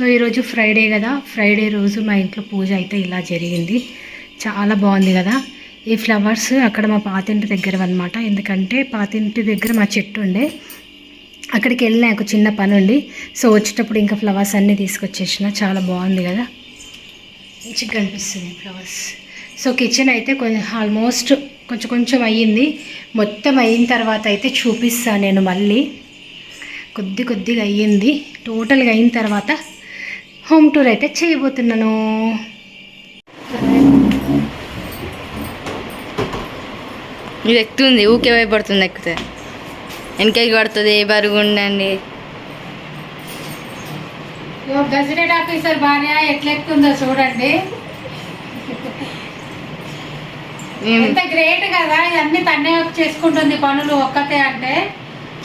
So ఈరోజు Friday కదా. Friday రోజు మా ఇంట్లో పూజ అయితే ఇలా జరిగింది. చాలా బాగుంది కదా. ఈ ఫ్లవర్స్ అక్కడ మా పాతింటి దగ్గర అనమాట ఎందుకంటే పాతింటి దగ్గర మా చెట్టు ఉండే. అక్కడికి వెళ్ళిన ఒక చిన్న పని ఉండి సో వచ్చేటప్పుడు ఇంకా ఫ్లవర్స్ అన్నీ తీసుకొచ్చేసిన. చాలా బాగుంది కదా. మంచిగా కనిపిస్తుంది ఫ్లవర్స్ సో కిచెన్ అయితే కొంచెం ఆల్మోస్ట్ కొంచెం కొంచెం అయ్యింది. మొత్తం అయిన తర్వాత అయితే చూపిస్తాను నేను మళ్ళీ. కొద్ది కొద్దిగా అయ్యింది. టోటల్గా అయిన తర్వాత హోమ్ టూర్ అయితే చేయబోతున్నాను. ఇది ఎక్కుతుంది ఊకే భయపడుతుంది ఎక్కితే. వెనకకి పడుతుంది బరుగు ఉండండి. గజెటెడ్ ఆఫీసర్ భార్య ఎట్లా ఎక్కుతుందో చూడండి. ఎంత గ్రేట్ కదా ఇవన్నీ తన్నే చేసుకుంటుంది పనులు ఒక్కతే అంటే.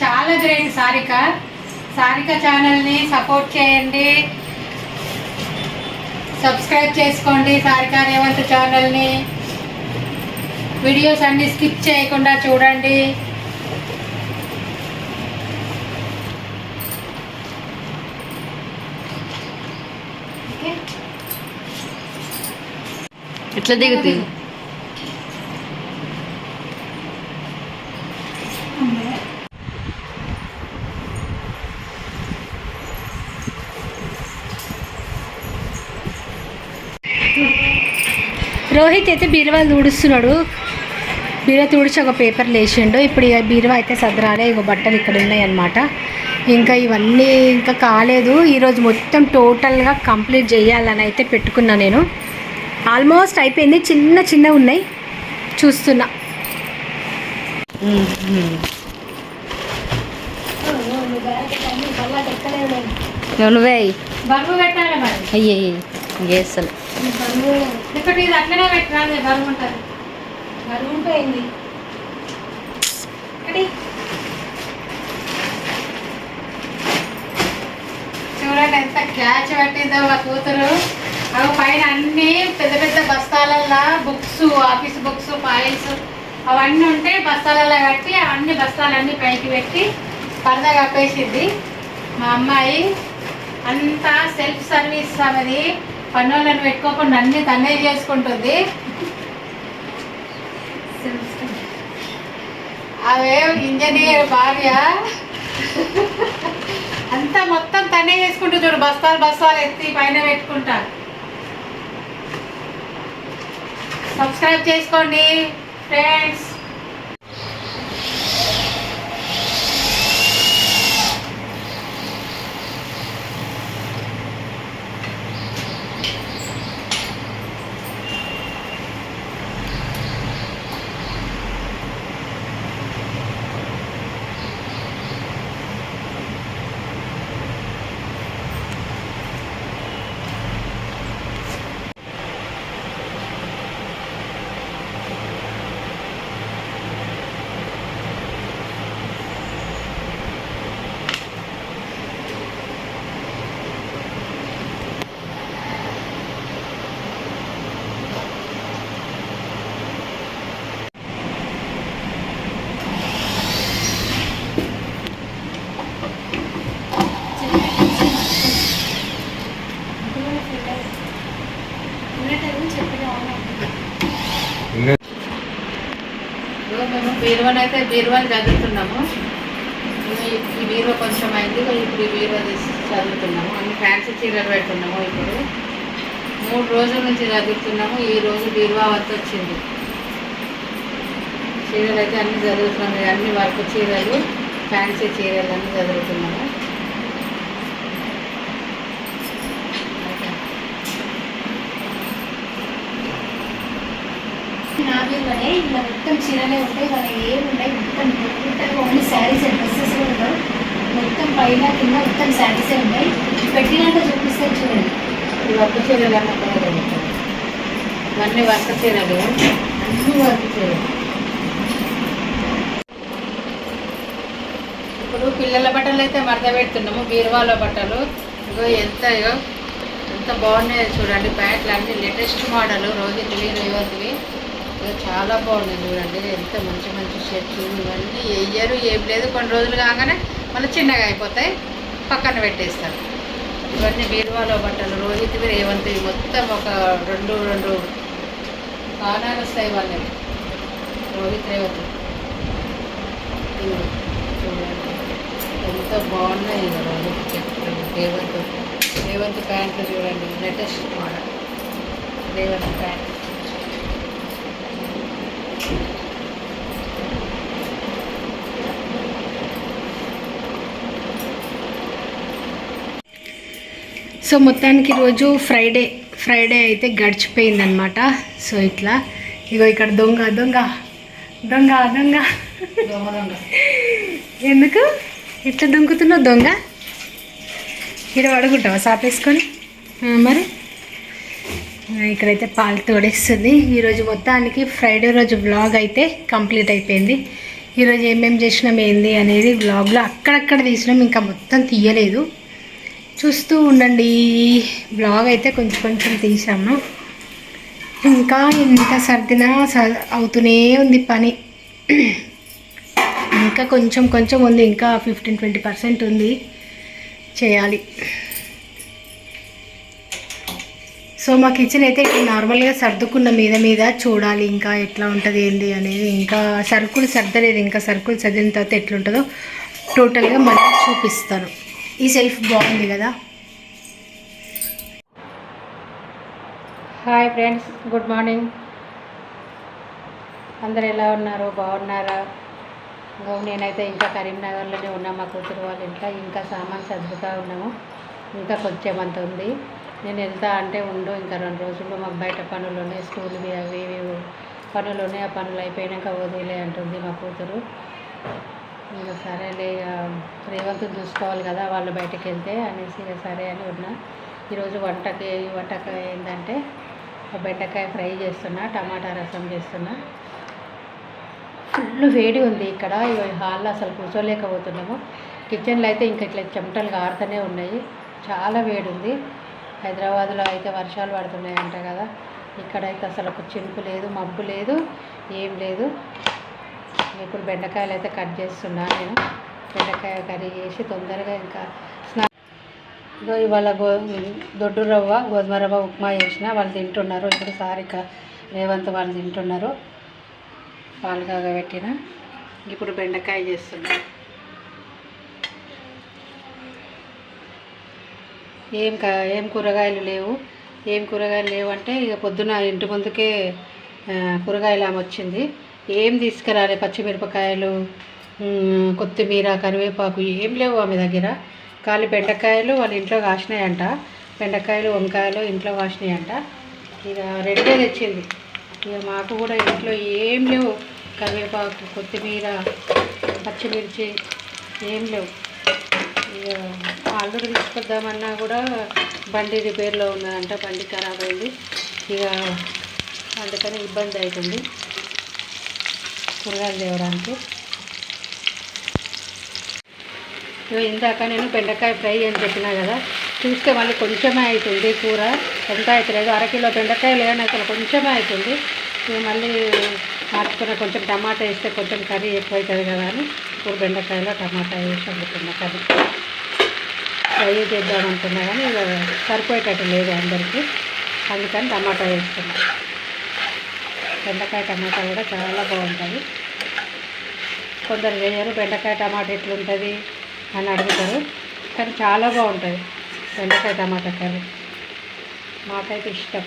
చాలా గ్రేట్ సారిక. సారిక ఛానల్ని సపోర్ట్ చేయండి. సబ్స్క్రైబ్ చేసుకోండి సారిక రేవంత్ ఛానల్ని. వీడియోస్ అన్ని స్కిప్ చేయకుండా చూడండి. ఎట్లా దిగుతుంది? రోహిత్ అయితే బీరువా తుడుస్తున్నాడు. బీరువా తుడిచి ఒక పేపర్ లేచిండు. ఇప్పుడు ఇక బీరువా అయితే సదరాలే ఇక బట్టలు ఇక్కడ ఉన్నాయి అన్నమాట ఇంకా ఇవన్నీ ఇంకా కాలేదు. ఈరోజు మొత్తం టోటల్గా కంప్లీట్ చేయాలని అయితే పెట్టుకున్నా నేను. ఆల్మోస్ట్ అయిపోయింది. చిన్న చిన్న ఉన్నాయి. చూస్తున్నా. నువ్వు అయ్యి. అయ్యి గేసలు బరువు. ఇక్కడ ఇది అట్లనే పెట్టాలి బరువు ఉంటుంది. బరువు ఉంటేంది చూడండి ఎంత క్యాచ్ పట్టిందో మా కూతురు. అవి పైన అన్ని పెద్ద పెద్ద బస్తాలల్లో బుక్స్ ఆఫీస్ బుక్స్ ఫైల్స్ అవన్నీ ఉంటే బస్తాలలో కట్టి అవన్నీ బస్తాలన్నీ పైకి పెట్టి పరదా కప్పేసింది మా అమ్మాయి. అంతా సెల్ఫ్ సర్వీస్ అనేది పనులను పెట్టుకోకుండా అన్ని తనే చేసుకుంటుంది. అవే ఇంజనీర్ భార్య. అంతా మొత్తం తనే చేసుకుంటూ చూడు బస్తాలు బస్తాలు ఎత్తి పైన పెట్టుకుంటా. సబ్స్క్రైబ్ చేసుకోండి ఫ్రెండ్స్ బీరువాని అయితే బీరువాని చదువుతున్నాము. ఈ- బీరువ బీరువా కొంచెం అయింది. ఇప్పుడు ఈ బీరువా తీసి చదువుతున్నాము. అన్ని ఫ్యాన్సీ చీరలు పెట్టున్నాము ఇప్పుడు. మూడు రోజుల నుంచి చదువుతున్నాము. ఈ రోజు బీరువా వద్ద వచ్చింది. చీరలు అయితే అన్నీ చదువుతున్నాము. అన్ని వర్క్ చీరలు ఫ్యాన్సీ చీరలు అన్నీ చదువుతున్నాము. నా బీరువానే ఇలా మొత్తం చీరలే ఉంటాయి వాళ్ళ ఏమి ఉన్నాయి మొత్తం మొత్తం ఓన్లీ శారీస్ అండ్ డ్రెస్సెస్ కూడా ఉండవు. మొత్తం పైన కింద మొత్తం శారీసే ఉన్నాయి పెట్టినాక చూపిస్తారు చూడండి. ఈ వర్క్ చీరలు అన్న ఇవన్నీ వర్క్ చీరలు. అన్ని వర్క్ చీరలు. ఇప్పుడు పిల్లల బట్టలు అయితే మడత పెడుతున్నాము బీరువాలో బట్టలు. ఇగో ఎంత ఎంత బాగున్నాయో చూడండి ప్యాంట్లు అన్ని లేటెస్ట్ మోడల్ రోజువి రేవతివి ఇగో చాలా బాగున్నాయి చూడండి. ఎంత మంచి మంచి షర్ట్లు ఇవన్నీ వేయరు ఏం లేదు. కొన్ని రోజులు కాగానే మళ్ళీ చిన్నగా అయిపోతాయి. పక్కన పెట్టేస్తారు. ఇవన్నీ బీరువాలో బట్టలు రోహిత్ రేవంత్ మొత్తం ఒక రెండు రెండు కానాలు వస్తాయి వాళ్ళవి. రోహిత్ రేవంత్. చూడండి. ఎంత బాగున్నాయి రోహిత్ చెట్లు రేవంత్. రేవంత్ ప్యాంట్లు చూడండి. Latest model Revanth pant. So మొత్తానికి రోజు ఫ్రైడే ఫ్రైడే అయితే గడిచిపోయిందనమాట సో ఇట్లా ఇగో ఇక్కడ దొంగ దొంగ దొంగ దొంగ. ఎందుకు? ఎట్లా దొంగతున్నావు దొంగ? ఇక్కడ పడుకుంటావా సాపేసుకొని? మరి? ఇక్కడైతే పాలు తోడేస్తుంది. ఈరోజు మొత్తానికి ఫ్రైడే రోజు వ్లాగ్ అయితే కంప్లీట్ అయిపోయింది. ఈరోజు ఏమేమి చేసినాం ఏంది అనేది వ్లాగ్లో అక్కడక్కడ తీసినాం ఇంకా మొత్తం తీయలేదు. చూస్తూ ఉండండి. బ్లాగ్ అయితే కొంచెం కొంచెం తీసాము ఇంకా ఎంత సర్దినా అవుతూనే ఉంది పని. ఇంకా కొంచెం కొంచెం ఉంది. ఇంకా ఫిఫ్టీన్ ట్వంటీ పర్సెంట్ ఉంది చేయాలి. సో మా కిచెన్ అయితే నార్మల్గా సర్దుకున్న మీద మీద చూడాలి. ఇంకా ఎట్లా ఉంటుంది ఏంటి అనేది. ఇంకా సరుకులు సర్దలేదు. ఇంకా సరుకులు సర్దిన తర్వాత ఎట్లుంటుందో టోటల్గా మళ్ళీ చూపిస్తాను. ఈ సెల్ఫ్ బాగుంది కదా. Hi friends good morning. అందరు ఎలా ఉన్నారు? బాగున్నారా? నేనైతే ఇంకా కరీంనగర్లోనే ఉన్నా మా కూతురు వాళ్ళ ఇంట్లో. ఇంకా సామాన్ సర్దుతా ఉన్నాము. ఇంకా కొంచెం అంత ఉంది. నేను వెళ్తా అంటే ఉండు ఇంకా రెండు రోజుల్లో మాకు బయట పనులు ఉన్నాయి స్కూల్వి అవి ఇవి పనులు ఉన్నాయి ఆ పనులు అయిపోయాక వదిలే అంటుంది మా కూతురు. ఇంకా సరేలే ఇక రేవంత్ చూసుకోవాలి కదా వాళ్ళు బయటకు వెళ్తే అనేసి ఇక సరే అని ఉన్నా. ఈరోజు వంటకి వంటకి ఏంటంటే బెండకాయ ఫ్రై చేస్తున్నా టమాటా రసం చేస్తున్నా. ఫుల్ వేడి ఉంది ఇక్కడ హాల్లో అసలు కూర్చోలేకపోతున్నాము. కిచెన్లో అయితే ఇంకా ఇట్లా చెమటలు కారుతూనే ఉన్నాయి. చాలా వేడి ఉంది. హైదరాబాద్లో అయితే వర్షాలు పడుతున్నాయంట కదా. ఇక్కడైతే అసలు ఒక చినుకు లేదు మబ్బు లేదు ఏం లేదు. ఇప్పుడు బెండకాయలు అయితే కట్ చేస్తున్నా నేను. బెండకాయ కర్రీ చేసి తొందరగా ఇంకా స్నా ఇవాళ గో దొడ్డు రవ్వ గోధుమ రవ్వ ఉప్మా చేసిన. వాళ్ళు తింటున్నారు. ఇప్పుడు సారిక రేవంత్ వాళ్ళు తింటున్నారు. పాలు కాగబెట్టిన. ఇప్పుడు బెండకాయ చేస్తున్నా. ఏం కా ఏం కూరగాయలు లేవు. ఏం కూరగాయలు లేవు అంటే ఇక పొద్దున ఇంటి ముందుకే కూరగాయలు ఆమె వచ్చింది. ఏం తీసుకురాలే పచ్చిమిరపకాయలు కొత్తిమీర కరివేపాకు ఏం లేవు ఆమె దగ్గర. ఖాళీ బెండకాయలు వాళ్ళ ఇంట్లో కాసినాయంట. బెండకాయలు వంకాయలు ఇంట్లో కాసినాయంట. ఇక రెండే తెచ్చింది. ఇక మాకు కూడా ఇంట్లో ఏం లేవు. కరివేపాకు కొత్తిమీర పచ్చిమిర్చి ఏం లేవు. ఇక ఆల్రెడీ తీసుకొద్దామన్నా కూడా బండి రిపేర్లో ఉన్నదంట. బండి ఖరాబ్ అయింది. ఇక అందుకని ఇబ్బంది అవుతుంది. కూరగాయలు తేవడానికి. ఇగో ఇందాక నేను బెండకాయ ఫ్రై అని చెప్పినా కదా చూస్తే మళ్ళీ కొంచెమే అవుతుంది కూర. ఎంత అవుతలేదు? అరకిలో బెండకాయలు కానీ అసలు కొంచెమే అవుతుంది. మళ్ళీ మార్చుకున్న కొంచెం టమాటా వేస్తే కొంచెం కర్రీ ఎక్కువ అవుతుంది కదా అని ఇప్పుడు బెండకాయలో టమాటా వేసి వండుతున్నా. కర్రీ ఫ్రై చేద్దాం అనుకున్నా కానీ సరిపోయేటట్టు లేదు అందరికీ. అందుకని టమాటా వేస్తున్నా. బెండకాయ టమాటా కూడా చాలా బాగుంటుంది. కొందరు వేయరు బెండకాయ టమాటా ఎట్లుంటుంది అని అడుగుతారు. కానీ చాలా బాగుంటుంది బెండకాయ టమాటా కర్రీ. మాకైతే ఇష్టం.